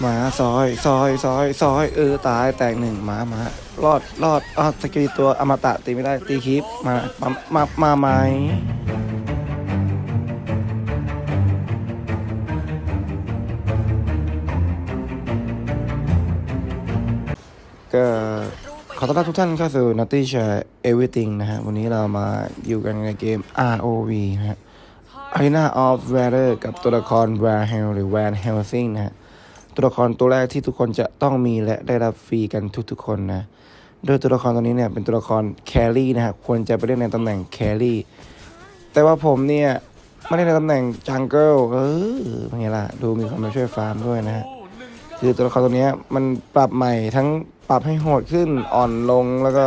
หมาซอย ซอย ซอย ซอย เออ ตาย แตกหนึ่งหมาหมารอดรอดอ้าวสกิลตัวอมตะตีไม่ได้ ตีคลิป มา มา มามาไหมก็ขอต้อนรับทุกท่านเข้าสู่ Naughty Share Everything นะฮะ วันนี้เรามาอยู่กันในเกม ROV นะฮะ Arena of Valor กับตัวละคร v a r h e l หรือ Van Helsing นะฮะ ตัวละครตัวแรกที่ทุกคนจะต้องมีและได้รับฟรีกันทุกๆคนนะ โดยตัวละครตัวนี้เนี่ยเป็นตัวละครแครี่นะฮะควรจะไปเล่นในตำแหน่งแครี่ แต่ว่าผมเนี่ยไม่ได้ในตำแหน่งจังเกิลเออเป็นไงล่ะ ดูมีคนมาช่วยฟาร์มด้วยนะฮะ คือตัวละครตัวนี้มันปรับใหม่ทั้งปรับให้โหดขึ้นอ่อนลงแล้วก็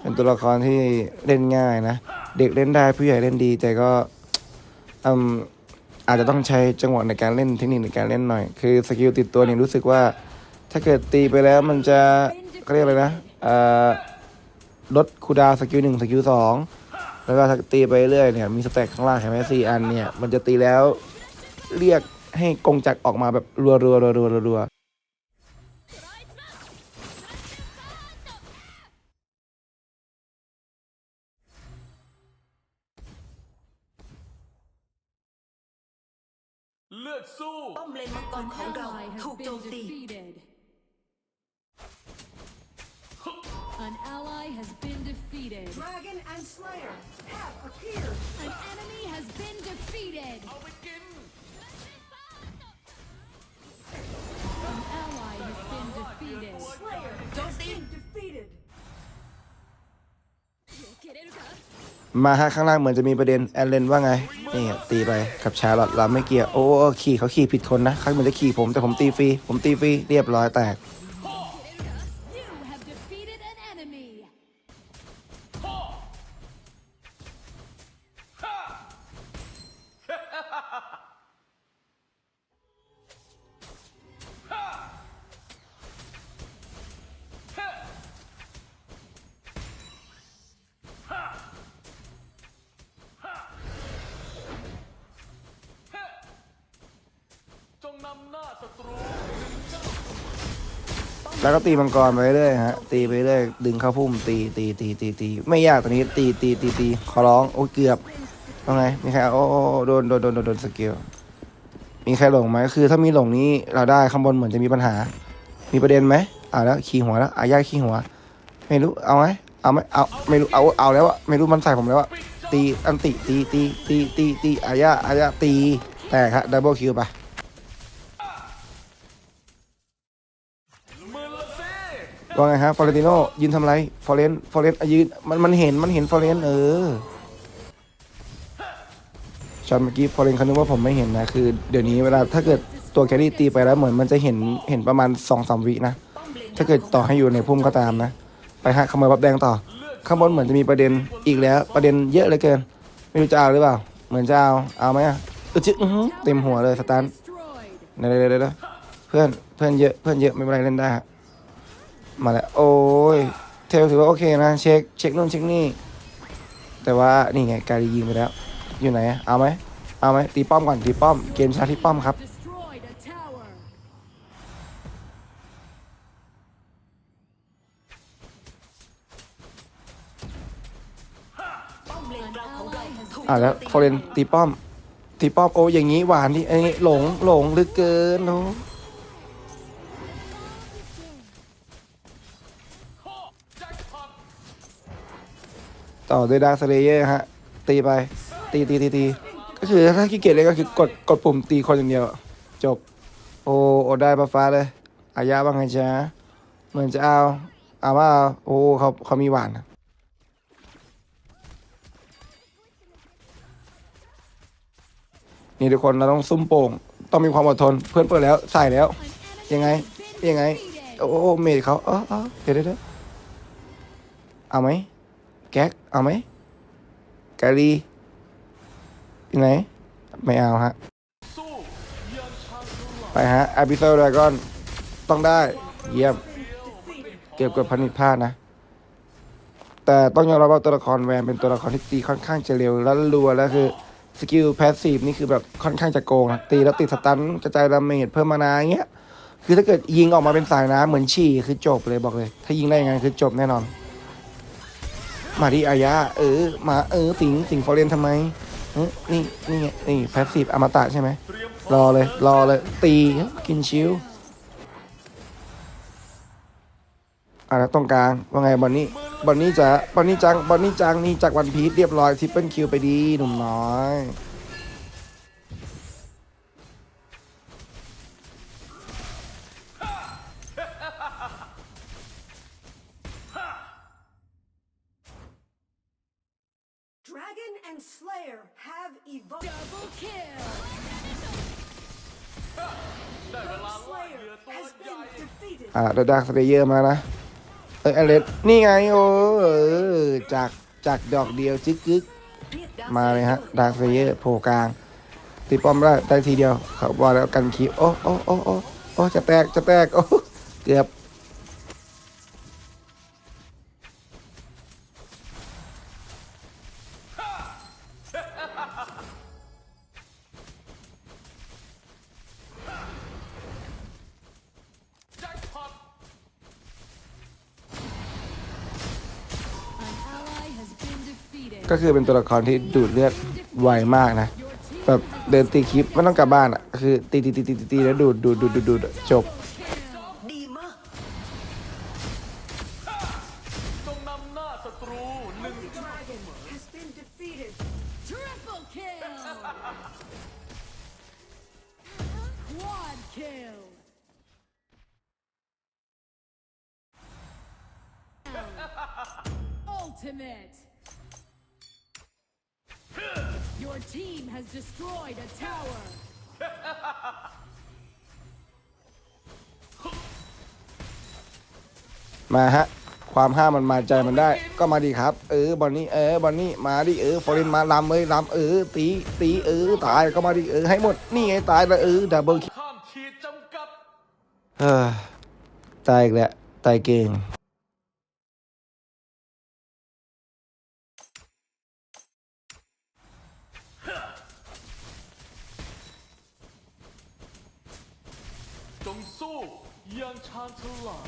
เป็นตัวละครที่เล่นง่ายนะ เด็กเล่นได้ผู้ใหญ่เล่นดีแต่ก็อืม อาจจะต้องใช้จังหวะในการเล่นเทคนิคในการเล่นหน่อย คือสกิลติดตัวเนี่ยรู้สึกว่า ถ้าเกิดตีไปแล้วมันจะเขาเรียกอะไรนะลดคูดาวสกิลหนึ่งสกิลสองแล้วก็ตีไปเรื่อยเนี่ยมีสแต็กข้างล่างเห็นไหมสี่อันเนี่ยมันจะตีแล้วเรียกให้กงจักออกมาแบบรัวรัวรัวรัวรัว ดสู้ป้อมเลนมังกรของเรา ally has ถูก been โจมตี defeated. An ally has been defeated. Dragon and Slayer have appeared An enemy has been defeated. เอาไปกิน An ally has been defeated. Slayer โจมตี defeated มาฮะข้างล่างเหมือนจะมีประเด็นแอนเลนว่าไง นี่ตีไปกับชาลอตเราไม่เกี่ยวโอ้ขี่เขาขี่ผิดคนนะเขาเหมือนจะขี่ผมแต่ผมตีฟรีผมตีฟรีเรียบร้อยแตก แล้วก็ตีมังกรไปเรื่อยฮะ ตีไปเรื่อยดึงเข้าพุ่มตีตีตีตีตีไม่ยากตอนนี้ตีตีตีตีขอร้องโอ้เกือบว่าไงมีใครโอ้โอ้โอ้โดนโดนโดนโดนโดนสกิลมีใครหลงไหมคือ ถ้ามีหลงนี้เราได้ข้างบนเหมือนจะมีปัญหา มีประเด็นไหมอ่าแล้วขี่หัวแล้วอาญาขี่หัว ไม่รู้เอาไหมเอาไหมเอาไม่รู้เอาเอาแล้วอะไม่รู้มันใส่ผมแล้วอะตีอันติตีตีตีตีตีอาญาอาญาตีแตกฮะดับเบิลคิวไป มือละสิ ว่าไงฮะฟอเรนติโนยืนทำไรฟอเรนฟอเรนยืนมันมันเห็นมันเห็นฟอเรนเออช็อตเมื่อกี้ฟอเรนเขานึกว่าผมไม่เห็นนะคือเดี๋ยวนี้เวลาถ้าเกิดตัวแครี่ตีไปแล้วเหมือนมันจะเห็นเห็นประมาณสองสามวินะ ถ้าเกิดต่อให้อยู่ในพุ่มก็ตามนะ ไปฮะขโมยบับแดงต่อ ข้างบนเหมือนจะมีประเด็นอีกแล้วประเด็นเยอะเหลือเกิน ไม่รู้จะเอาหรือเปล่า เหมือนจะเอาเอาไหมอะอึจึ๊เต็มหัวเลยสตัน Destroyed. เดี๋ยวเดี๋ยวเดี๋ยวเดี๋ยวเพื่อนเพื่อนเยอะเพื่อนเยอะไม่เป็นไรเล่นได้ฮะ มาแล้ว โอ้ย เทลถือว่าโอเคนะ เช็ค เช็คนู่นเช็คนี่ แต่ว่านี่ไงการียิงไปแล้ว อยู่ไหนเอาไหมเอาไหมตีป้อมก่อนตีป้อม เกมชาที่ป้อมครับอะแล้วโฟอเรนตีป้อม ตีป้อมโอ้อย่างงี้หวานที่ไอ้นี่หลงหลงลือเกินโอ้แอด้วยดาร์คสเลเยอร์ฮะ ตีไป ตีตีตีตีก็คือถ้าขี้เกียจเลยก็คือกดกดปุ่มตีคนอย่างเดียว จบ โอ้โอได้ปะฟ้าเลย อายาบ้างไงจ๊ะเหมือนจะเอาเอาว่าเอาโอ้เขาเขามีหวานนะนี่ทุกคนเราต้องซุ่มโป่ง ต้องมีความอดทน เพื่อนเปิดแล้วใส่แล้ว ยังไง ยังไง โอ้โอเมดเขาเออเออเดี๋ยวเดี๋ยวเอาไหม เอาไหมกาลีอยู่ไหน ไม่เอาฮะ ไปฮะอาบิโซดากอน ต้องได้ เยี่ยม เก็บกับพันิดพลานะ แต่ต้องยอมรับว่าตัวละครแวนเป็นตัวละครที่ตีค่อนข้างจะเร็วและรัวแล้วคือสกิลแพสซีฟนี่คือแบบค่อนข้างจะโกงนะตีแล้วติดสตันกระจายดาเมจเพิ่มมานาอย่างเงี้ย คือถ้าเกิดยิงออกมาเป็นสายน้ำเหมือนฉี่คือจบเลยบอกเลย ถ้ายิงได้ยังไงคือจบแน่นอน มาดิอายะเออ มาเออสิงสิงฟอร์เรนทำไมเออนี่นี่ไงนี่แพสซีฟอมตะใช่ไหมรอเลย รอเลย ตีกินชิวอะแล้วตรงกลางว่าไงบอนนี่บอนนี่จะบอนนี่จังบอนนี่จังนี่จากวันพีชเรียบร้อยทิปเปิลคิวไปดีหนุ่มน้อย Dragon and Slayer have evolved. Double kill. ได้เวลาล่า Slayer เหยื่อตัว has ใหญ่ been defeated. อะดาร์คสเลเยอร์มานะ เอออเลสนี่ไงโอ้เออจากจากดอกเดียวจึ๊กกึกเรียกดวมาเลยฮะดาร์คสเลเยอร์โผล่กลาง ตีป้อมได้ได้ทีเดียวเขาบอกแล้วกันคีบโอ้โอ้โอ้โอ้โอ้จะแตกจะแตกโอ้เกือบ ก็คือเป็นตัวละครที่ดูดเลือดไวมากนะ แบบเดินตีคลิปไม่ต้องกลับบ้านอะคือตีตีตีตีตีแล้วดูดดูดดูดดูดจบดีมากจงนำหน้าศัตรูหนึ่ง Dragon has been defeated. triple kill. Quad kill. Ultimate. Your team has destroyed a tower. มาฮะ ความห้ามมันมาใจมันได้ ก็มาดีครับ เออบอลนี่เออบอลนี่มาดิเออฟอร์เรนมาลำเอ้ยลำเออตีตีเออตายก็มาดิเออให้หมดนี่ไงตายแล้วเออดับเบิลคิวข้ามขีดจำกัด เออตายอีกแล้วตายเก่ง จงสู้อยังชาญฉลาด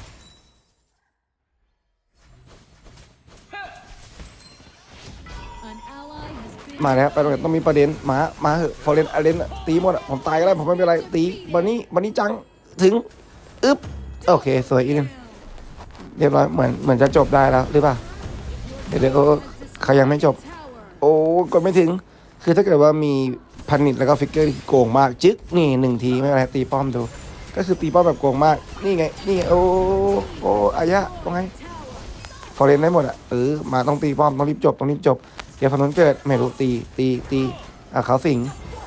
An ally has been มาแล้วไปตรงไหนต้องมีประเด็นมามาเหอะฟอร์เรนอาเลนตีหมดอะผมตายก็ได้ผมไม่เป็นไรตีบอลนี่บอลนี่จังถึงอึ๊บโอเคสวยอีกนึงเรียบร้อยเหมือนเหมือนจะจบได้แล้วหรือเปล่าเดี๋ยวเดี๋ยวเออเขายังไม่จบ tower. โอ้กดไม่ถึง คือถ้าเกิดว่ามีพันนิดแล้วก็ฟิกเกอร์ที่โกงมาก จึ๊กนี่หนึ่งทีไม่เป็นไรตีป้อมดู ก็คือตีป้อมแบบโกงมาก นี่ไง นี่ไง โอ้โอ้อายะตรงไงฟอร์เรนได้หมดอะเออมาต้องตีป้อมต้องรีบจบต้องรีบจบ เดี๋ยวพนนเกิดไม่รู้ตี ตี ตีอะเขาสิง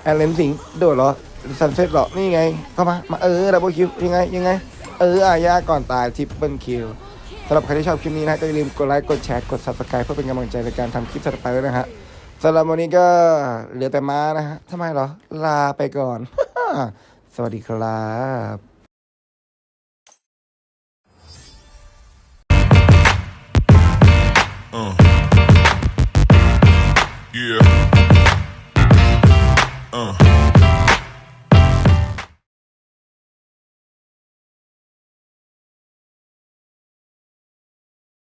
แอลเลนสิงโดดเหรอซันเซ็ตเหรอ นี่ไง เข้ามา มาเออดับเบิลคิวยังไง ยังไง เอออายะก่อนตายทิปเปิลคิวสำหรับใครที่ชอบคลิปนี้นะก็อย่าลืมกดไลค์ กดแชร์ กด subscribe เพื่อเป็นกำลังใจในการทำคลิปถัดไปด้วยนะฮะสำหรับวันนี้ก็เหลือแต่ม้านะฮะทำไมเหรอ ลาไปก่อน สวัสดีครับ